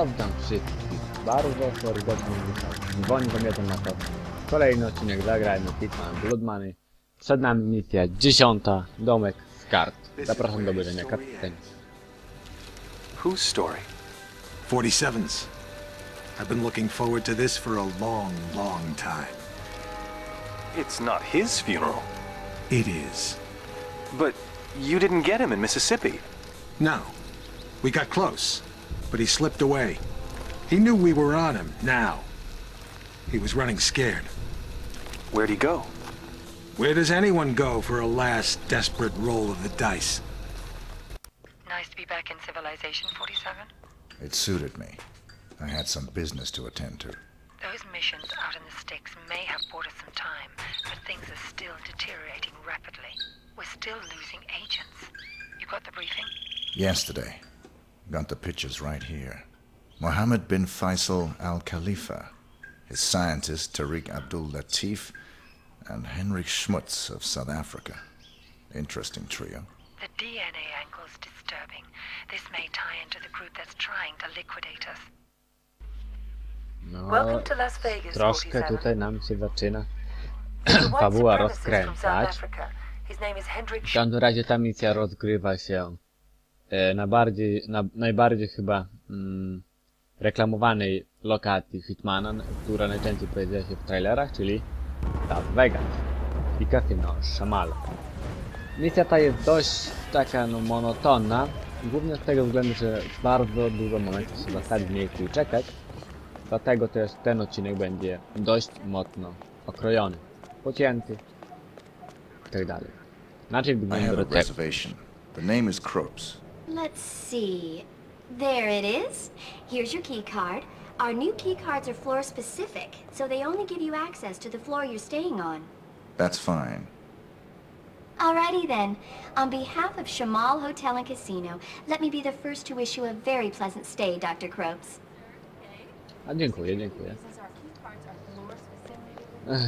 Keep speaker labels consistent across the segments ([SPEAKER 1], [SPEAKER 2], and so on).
[SPEAKER 1] Pozdam wszystkich bardzo serdecznie witam. Dzwoni do mnie ten na to. Kolejny odcinek Zagrajmy Hitman Bloodmoney. Przed nami misja dziesiąta, domek z kart. Zapraszam do obejrzenia karty.
[SPEAKER 2] Whose story?
[SPEAKER 3] 47's. I've been looking forward to this for a long, long time.
[SPEAKER 2] It's not his funeral.
[SPEAKER 3] It is.
[SPEAKER 2] But you didn't get him in Mississippi.
[SPEAKER 3] No. We got close, but he slipped away. He knew we were on him now. He was running scared.
[SPEAKER 2] Where'd he go?
[SPEAKER 3] Where does anyone go for a last desperate roll of the dice?
[SPEAKER 4] Nice to be back in civilization, 47.
[SPEAKER 5] It suited me. I had some business to attend to.
[SPEAKER 4] Those missions out in the sticks may have bought us some time, but things are still deteriorating rapidly. We're still losing agents. You got the briefing?
[SPEAKER 5] Yesterday, got the pictures right here. Mohammed bin Faisal Al Khalifa, his scientist Tariq Abdul Latif, and Henrik Schmutz of South Africa. Interesting trio.
[SPEAKER 4] The DNA angle's disturbing. This may tie into the group that's trying to liquidate us.
[SPEAKER 1] No,
[SPEAKER 4] Welcome to Las Vegas,
[SPEAKER 1] troszkę
[SPEAKER 4] 47.
[SPEAKER 1] tutaj nam się zaczyna
[SPEAKER 4] There's a white
[SPEAKER 1] fabuła
[SPEAKER 4] supremacist from South
[SPEAKER 1] rozkręcać.
[SPEAKER 4] Africa. His name is Hendrik
[SPEAKER 1] W każdym razie ta misja rozgrywa się na bardziej, na najbardziej chyba mm, reklamowanej lokacji Hitmana, która najczęściej pojawia się w trailerach, czyli Las Vegas i Casino Shamala. Misja ta jest dość taka no, monotonna, głównie z tego względu, że bardzo dużo momentów trzeba stać w miejscu i czekać, dlatego też ten odcinek będzie dość mocno okrojony, pocięty i tak dalej. Inaczej wygląda
[SPEAKER 5] reservation. The name is Kropes.
[SPEAKER 6] Let's see. There it is. Here's your key card. Our new key cards are floor specific, so they only give you access to the floor you're staying on.
[SPEAKER 5] That's fine.
[SPEAKER 6] Alrighty then. On behalf of Shamal Hotel and Casino, let me be the first to wish you a very pleasant stay, Dr. Cropes.
[SPEAKER 1] A dziękuję, dziękuję. Ech,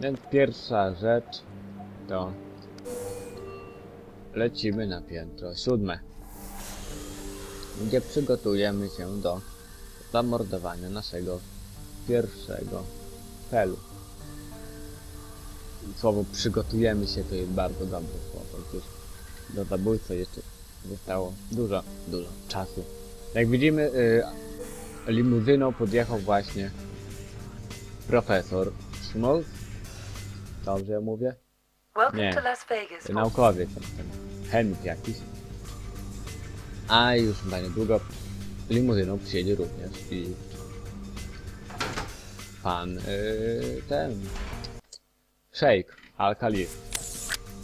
[SPEAKER 1] Więc pierwsza rzecz to lecimy na piętro siódme, gdzie przygotujemy się do zamordowania naszego pierwszego celu. Słowo przygotujemy się to jest bardzo dobre słowo, gdyż do zabójcy jeszcze zostało dużo, dużo czasu. Jak widzimy, y, limuzyną podjechał właśnie profesor Schmolz. Dobrze ja mówię?
[SPEAKER 4] Welcome
[SPEAKER 1] Nie.
[SPEAKER 4] to Las Vegas.
[SPEAKER 1] Naukowiec, chemik jakiś. A już za niedługo limuzyną przyjedzie również i pan yy, ten Sheikh Al-Khalif.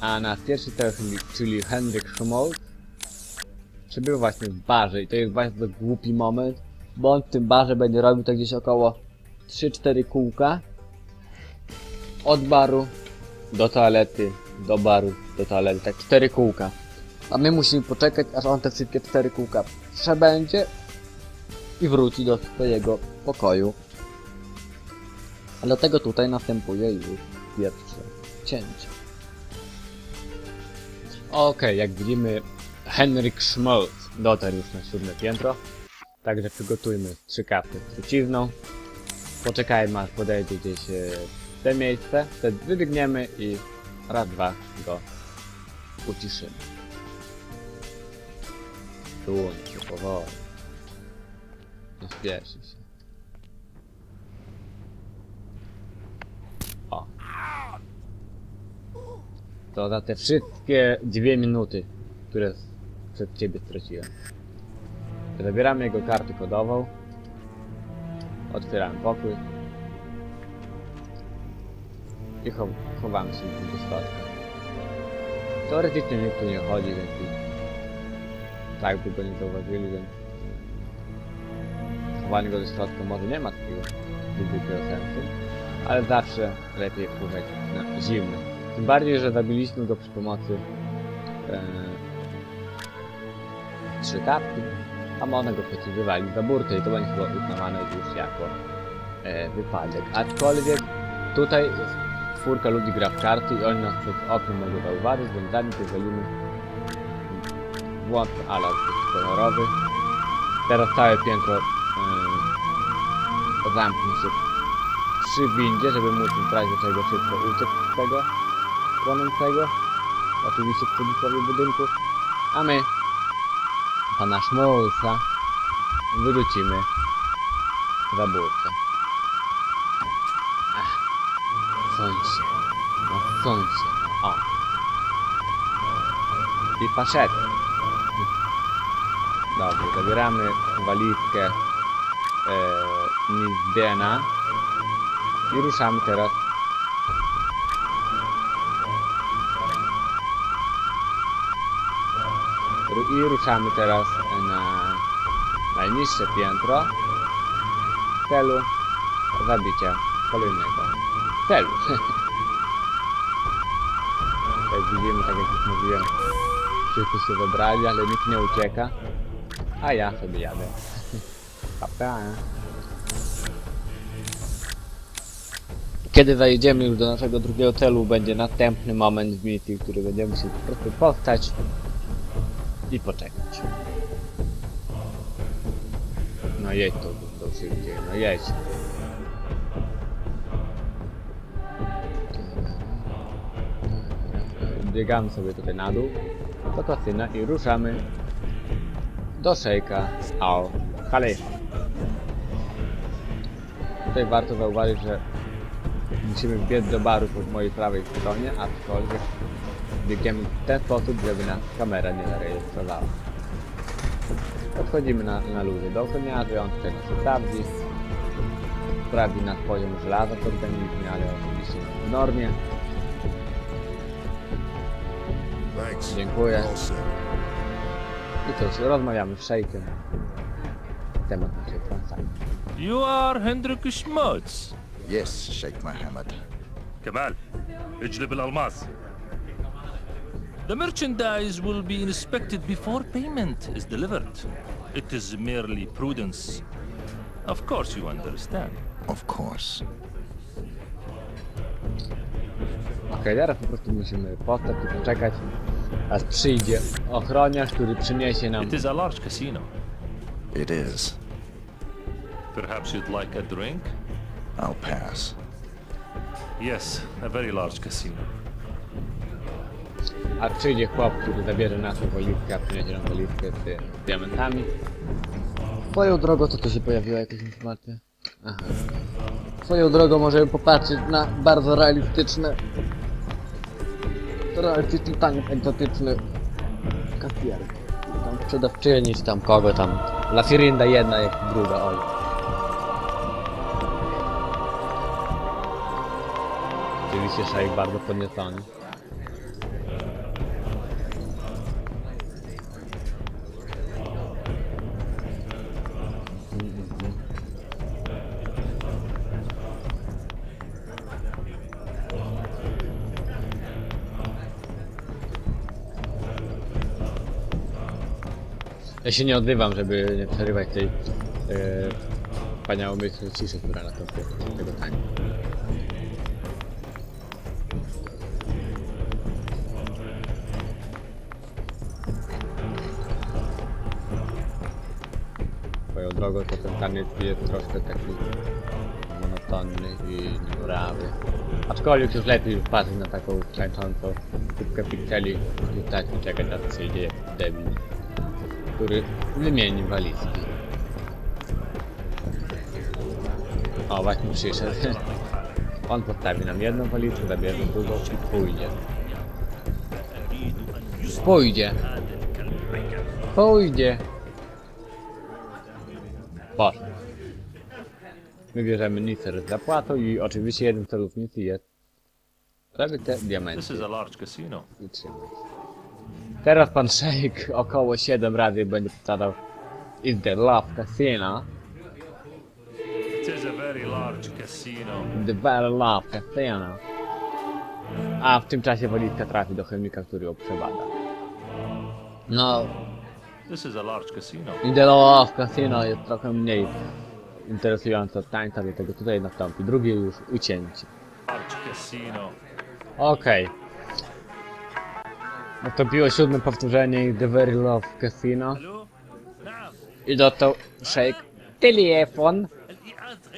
[SPEAKER 1] A nasz pierwszy cel, czyli- Henryk Schmolz przebywa właśnie w barze i to jest bardzo głupi moment, bo on w tym barze będzie robił tak gdzieś około 3-4 kółka od baru do toalety, do baru, do toalety, tak 4 kółka. A my musimy poczekać, aż on te wszystkie 4 kółka przebędzie i wróci do swojego pokoju. A dlatego tutaj następuje już pierwsze cięcie. Okej, jak widzimy, Henryk Schmolz dotarł już na siódme piętro. Także przygotujmy trzy karty z trucizną. Poczekajmy aż podejdzie gdzieś e, w te miejsce. Wtedy wybiegniemy i raz, dwa go uciszymy. Tuń się powoli. Nie się. O. To za te wszystkie dwie minuty, które przed ciebie straciłem. Zabieramy jego kartę kodową. Otwieramy pokój. I chow chowamy się do środka. Teoretycznie nikt tu nie chodzi, więc tak by go nie zauważyli, więc chowanie go do środka może nie ma takiego wielkiego sensu, ale zawsze lepiej wpływać na zimno. Tym bardziej, że zabiliśmy go przy pomocy e, trzy karty, a można go przecież za burtę i to będzie chyba uznawane już jako e, wypadek. Aczkolwiek tutaj czwórka ludzi gra w karty i oni nas przed oknem mogą zauważyć, więc zanim pozwolimy włączmy alarm kolorowy Teraz całe piętro yy, zamknąć się przy windzie, żeby móc w razie czego szybko uciec z tego płonącego. Oczywiście w cudzysłowie budynku. A my pana Szmolca wyrzucimy zabójcę. Soń się. No, o. I poszedł. Dobrze, zabieramy walizkę e, Nizbiena i ruszamy teraz i ruszamy teraz na najniższe piętro w celu zabicia kolejnego celu. Jak widzimy, tak jak już mówiłem, wszyscy się wybrali, ale nikt nie ucieka, a ja sobie jadę. Pa. Kiedy zajedziemy już do naszego drugiego celu, będzie następny moment w misji, który będziemy się po prostu postać i poczekać. No jedź to do szybciej, no jedź. Biegamy sobie tutaj na dół do kasyna i ruszamy do szejka Al Khalifa. Tutaj warto zauważyć, że musimy wbiec do baru po mojej prawej stronie, aczkolwiek biegniemy w ten sposób, żeby nas kamera nie zarejestrowała. Podchodzimy na, na luzie do ochroniarzy, on tutaj nas sprawdzi. Sprawdzi nas poziom żelaza w organizmie, ale oczywiście w normie. Dziękuję.
[SPEAKER 5] All set.
[SPEAKER 1] I cóż, rozmawiamy z szejkiem. Temat naszej transakcji.
[SPEAKER 7] You are Hendrik Schmutz.
[SPEAKER 5] Yes, Sheikh Mohammed.
[SPEAKER 7] كمال اجلب الألماس. The merchandise will be inspected before payment is delivered. It is merely prudence. Of course you understand.
[SPEAKER 5] Of course.
[SPEAKER 1] Okej, teraz po prostu musimy postać i poczekać, aż przyjdzie ochroniarz, który przyniesie nam
[SPEAKER 7] It is a large casino.
[SPEAKER 5] It is.
[SPEAKER 7] Perhaps you'd like a drink?
[SPEAKER 5] I'll pass.
[SPEAKER 7] Yes, a very large casino.
[SPEAKER 1] A przyjdzie chłop, który zabierze naszą walizkę, a przyniesie nam walizkę z, z diamentami. Swoją drogą, co tu się pojawiła jakaś informacja? Aha. Swoją drogą możemy popatrzeć na bardzo realistyczne realistyczny tank egzotyczny kasjerki. Tam sprzedawczyni, czy tam kogo tam. Lafirinda jedna jak druga, oj. Oczywiście szejk bardzo podniecony. Ja się nie odzywam, żeby nie przerywać tej e, wspaniałomyślnej ciszy, która następuje z tego tańca. Swoją drogą to ten taniec jest troszkę taki monotonny i niemurawy. Aczkolwiek już lepiej patrzeć na taką tańczącą kubkę pikseli niż tak i czekać dzieje w debil który wymieni walizki. O, właśnie przyszedł. On postawi nam jedną walizkę, zabierze drugą i pójdzie. Pójdzie. Pójdzie. Poszedł. My bierzemy nicer z zapłatą i oczywiście jeden z celów misji jest żeby te diamenty
[SPEAKER 7] This is a large casino.
[SPEAKER 1] wytrzymać. Teraz pan Shake około 7 razy będzie powtarzał Is the love casino?
[SPEAKER 7] It is a very large casino.
[SPEAKER 1] The very love casino. A w tym czasie walizka trafi do chemika, który ją przebada. No,
[SPEAKER 7] This is a large casino.
[SPEAKER 1] i The love casino jest trochę mniej interesujące od tańca, dlatego tutaj nastąpi drugie już ucięcie.
[SPEAKER 7] Large casino.
[SPEAKER 1] Okej. No to siódme powtórzenie i The Very Love Casino. I dostał shake telefon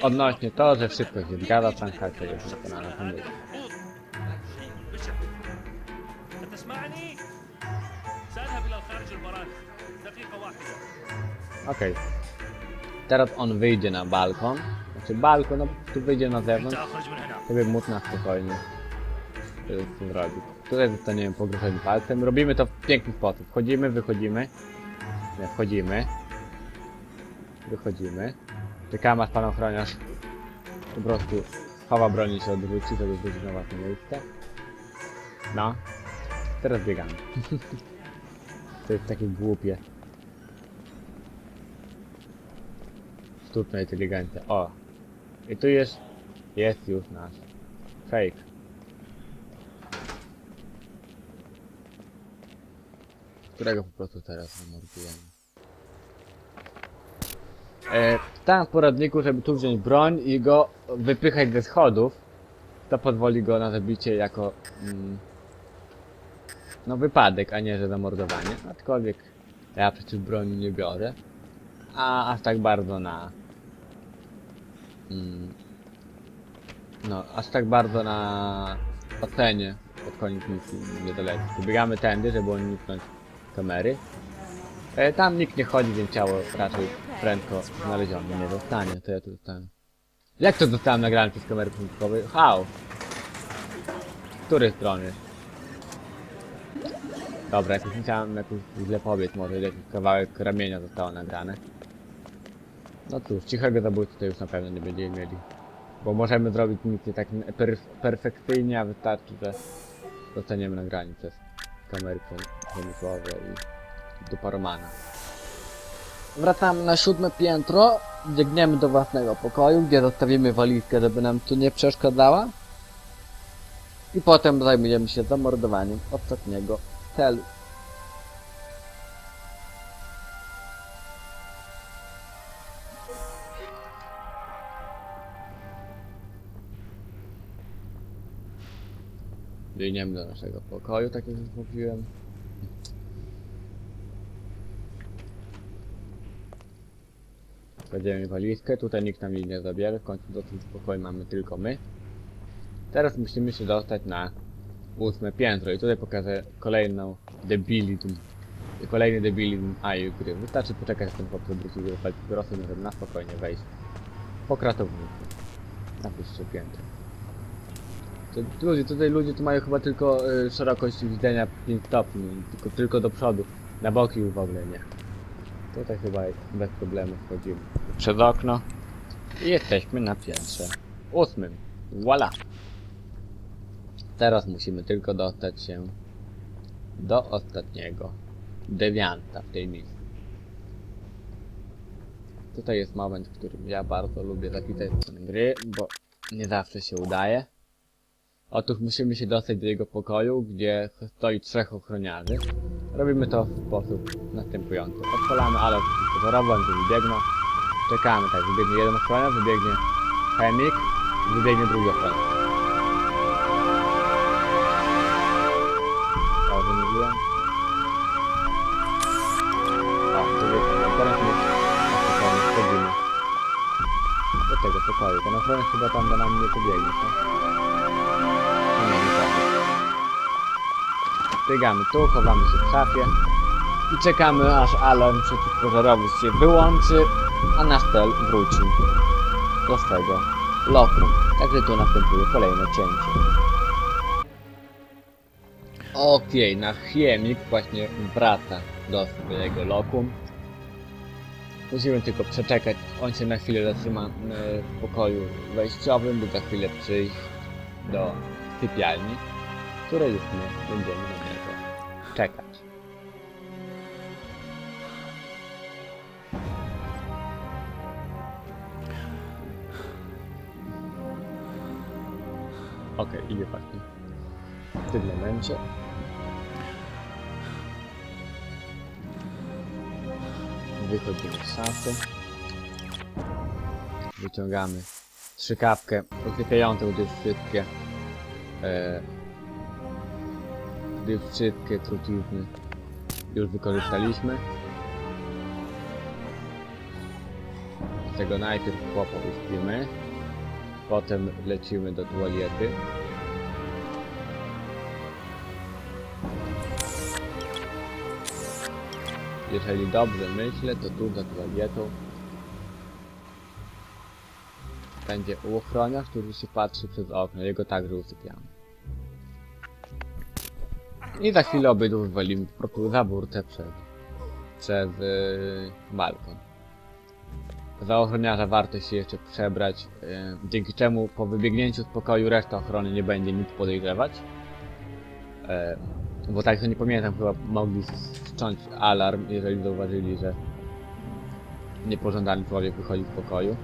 [SPEAKER 1] odnośnie to, że wszystko się zgadza,
[SPEAKER 7] tam każdy jest przekonany o.
[SPEAKER 1] Okej. Teraz on wyjdzie na balkon. Znaczy balkon, no tu wyjdzie na zewnątrz, żeby móc na spokojnie zrobić. Tutaj zostaniemy pogruszeni palcem. Robimy to w piękny sposób. Wchodzimy, wychodzimy. Nie, wchodzimy. Wychodzimy. Czekamy aż pan ochroniarz po prostu schowa broni się odwróci, żeby wrócić na własne miejsce. No. Teraz biegamy. to jest takie głupie. Sztuczna inteligencja. O! I tu jest... Jest już nasz. Fake. Którego po prostu teraz zamordujemy. E, tam w poradniku, żeby tu wziąć broń i go wypychać ze schodów, to pozwoli go na zabicie jako... Mm, no wypadek, a nie że zamordowanie. Aczkolwiek ja przecież broni nie biorę. A aż tak bardzo na... Mm, no, aż tak bardzo na ocenie pod koniec misji nie doleci. Biegamy tędy, żeby uniknąć kamery. E, tam nikt nie chodzi, więc ciało raczej prędko znalezione nie zostanie. To ja tu zostałem. Jak to zostałem nagrany przez kamery początkowe? How? Z której strony? Dobra, jakoś musiałem jakoś źle pobiec, może jakiś kawałek ramienia zostało nagrane. No cóż, cichego zabójcy to już na pewno nie będziemy mieli. Bo możemy zrobić misję tak per perfekcyjnie, a wystarczy, że zostaniemy nagrani przez kamery przem- przemysłowe i do paromana. Wracamy na siódme piętro, biegniemy do własnego pokoju, gdzie zostawimy walizkę, żeby nam tu nie przeszkadzała. I potem zajmujemy się zamordowaniem ostatniego celu. Biegniemy do naszego pokoju, tak jak już mówiłem. Kładziemy walizkę, tutaj nikt nam jej nie zabierze, w końcu do tym pokoju mamy tylko my. Teraz musimy się dostać na ósme piętro i tutaj pokażę kolejną debilizm. Kolejny debilizm AI. Wystarczy poczekać, aż ten chłop wróci do papierosy, żeby na spokojnie wejść po kratowniku. Na wyższe piętro. To, ludzie, tutaj ludzie tu mają chyba tylko y, szerokość widzenia 5 stopni, tylko, tylko do przodu. Na boki w ogóle nie. Tutaj chyba bez problemu wchodzimy. Przez okno. I jesteśmy na piętrze ósmym. Voila! Teraz musimy tylko dostać się do ostatniego dewianta w tej misji. Tutaj jest moment, w którym ja bardzo lubię zapisać ten gry, bo nie zawsze się udaje. Otóż musimy się dostać do jego pokoju, gdzie stoi trzech ochroniarzy. Robimy to w sposób następujący. Odpalamy alarm przeciwpożarowy, oni wybiegną. Czekamy, tak, wybiegnie jeden ochroniarz, wybiegnie chemik, wybiegnie drugi ochroniarz. Dobrze mówiłem? O, to wybiegnie. Teraz my spokojnie wchodzimy do tego pokoju. Ten ochroniarz chyba tam do nam nie pobiegnie, tak? Biegamy tu, chowamy się w szafie i czekamy aż alarm przeciwpożarowy się wyłączy, a nasz cel wróci do swego lokum. Także tu następuje kolejne cięcie. Okej, nasz chemik właśnie wraca do swojego lokum. Musimy tylko przeczekać, on się na chwilę zatrzyma e, w pokoju wejściowym, by za chwilę przyjść do sypialni, której już my będziemy czekać. Okej, idzie właśnie. W tym momencie. Wychodzimy z szafy. Wyciągamy strzykawkę usypiającą, gdyż wszystkie e, gdyż wszystkie trucizny już wykorzystaliśmy. Dlatego najpierw chłopa uśpimy, potem lecimy do tualety. Jeżeli dobrze myślę, to tu za tualetą będzie ochroniarz, który się patrzy przez okno. Jego także usypiamy. I za chwilę obydwu wywalimy po prostu za burtę przez, przez yy, balkon. Za ochroniarza warto się jeszcze przebrać, yy, dzięki czemu po wybiegnięciu z pokoju reszta ochrony nie będzie nic podejrzewać. Yy, bo tak to nie pamiętam, chyba mogli wszcząć alarm, jeżeli zauważyli, że niepożądany człowiek wychodzi z pokoju.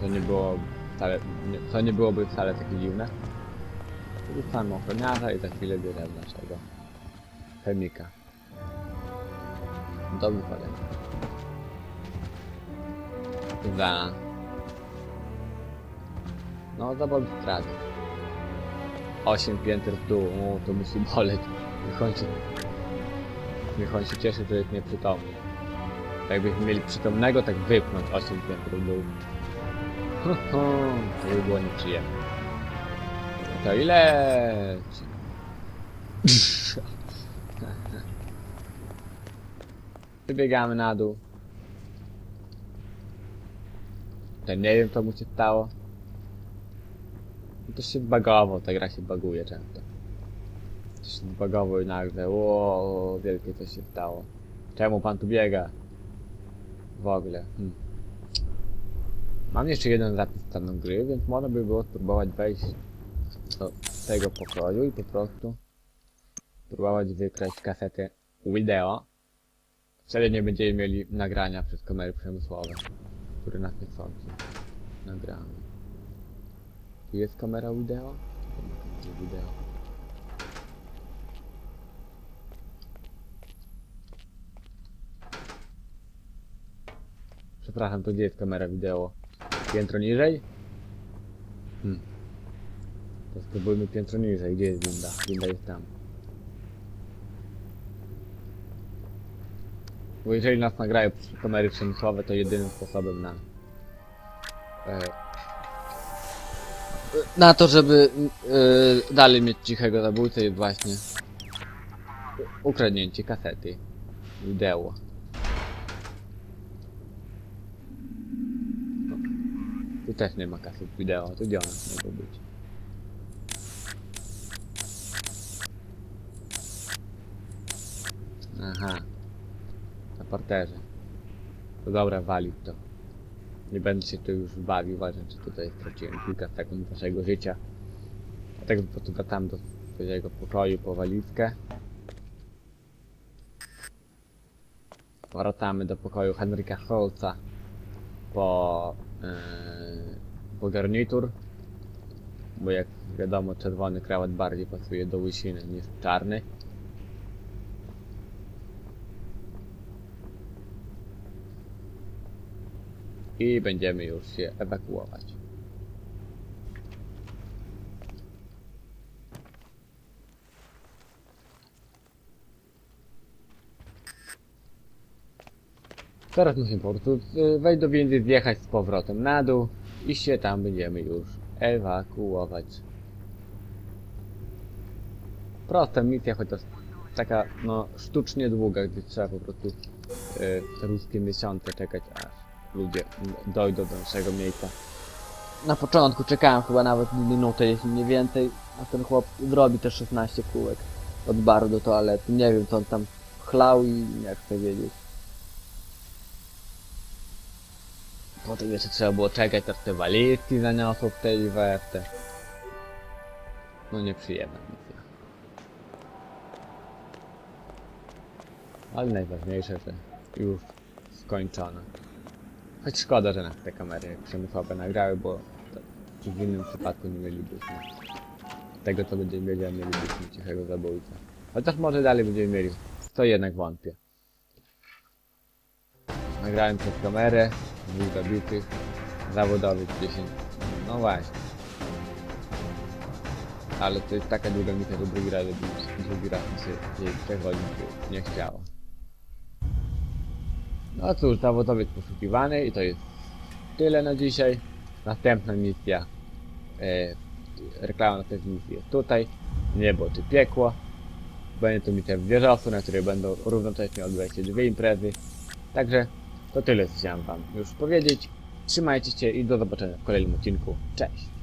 [SPEAKER 1] To nie było wcale, nie, to nie byłoby wcale takie dziwne. Rzucamy ochroniarza i za chwilę bierzemy naszego chemika. Do wypalenia. Za... No, za balustradę. 8 pięter w dół, o, to musi boleć. Niech on się... Niech on się cieszy, że jest nieprzytomny. Jakbyśmy mieli przytomnego, tak wypchnąć 8 pięter w dół. Ho, ho, to by było nieprzyjemne. To i leci. Wybiegamy na dół. To nie wiem co mu się stało. To się bagował, ta gra się baguje często. To się bagował i nagle, o wielkie coś się stało. Czemu pan tu biega? W ogóle. Hmm. Mam jeszcze jeden zapis stanu gry, więc można by było spróbować wejść tego pokoju i po prostu spróbować wykraść kasetę wideo. Wtedy nie będziemy mieli nagrania przez kamery przemysłowe, które nas nie sądzą. Nagramy. Tu jest kamera wideo? Wideo? Przepraszam, to gdzie jest kamera wideo? Piętro niżej? Hmm. To spróbujmy piętro niżej. Gdzie jest winda? Winda jest tam. Bo jeżeli nas nagrają kamery przemysłowe, to jedynym sposobem na... E, na to, żeby e, dalej mieć cichego zabójcę jest właśnie ukradnięcie kasety wideo. Tu też nie ma kaset wideo, to gdzie one mogą być? Aha. Na parterze. To dobra, walić to. Nie będę się tu już bawił, uważam, że tutaj straciłem kilka sekund waszego życia. Dlatego po prostu wracam do swojego pokoju po walizkę. Wracamy do pokoju Henryka Holca po, yy, po garnitur. Bo jak wiadomo, czerwony krawat bardziej pasuje do łysiny niż czarny. I będziemy już się ewakuować. Teraz musimy po prostu y, wejść do windy, zjechać z powrotem na dół i się tam będziemy już ewakuować. Prosta misja, chociaż taka no sztucznie długa, gdzie trzeba po prostu y, te ruskie miesiące czekać aż ludzie dojdą do naszego miejsca. Na początku czekałem chyba nawet minutę, jeśli nie więcej, a ten chłop zrobi te 16 kółek od baru do toalety. Nie wiem co on tam chlał i nie chcę wiedzieć. Potem jeszcze trzeba było czekać, aż te walizki zaniosą w tej weftę. No nieprzyjemna misja. Ale najważniejsze, że już skończona. Choć szkoda, że nas te kamery przemysłowe nagrały, bo w innym przypadku nie mielibyśmy tego, co będziemy a mielibyśmy cichego zabójcę. Chociaż może dalej będziemy mieli. To jednak wątpię. Nagrałem przez kamerę, dwóch zabitych, zawodowych 10. No właśnie. Ale to jest taka długa misja, że drugi raz, drugi raz mi się jej przechodzić nie chciało. No cóż, zawodowiec poszukiwany i to jest tyle na dzisiaj. Następna misja, e, reklama następnej misji jest tutaj. Niebo czy piekło. Będzie to misja w wieżowcu, na której będą równocześnie odbywać się dwie imprezy. Także to tyle, co chciałem wam już powiedzieć. Trzymajcie się i do zobaczenia w kolejnym odcinku. Cześć!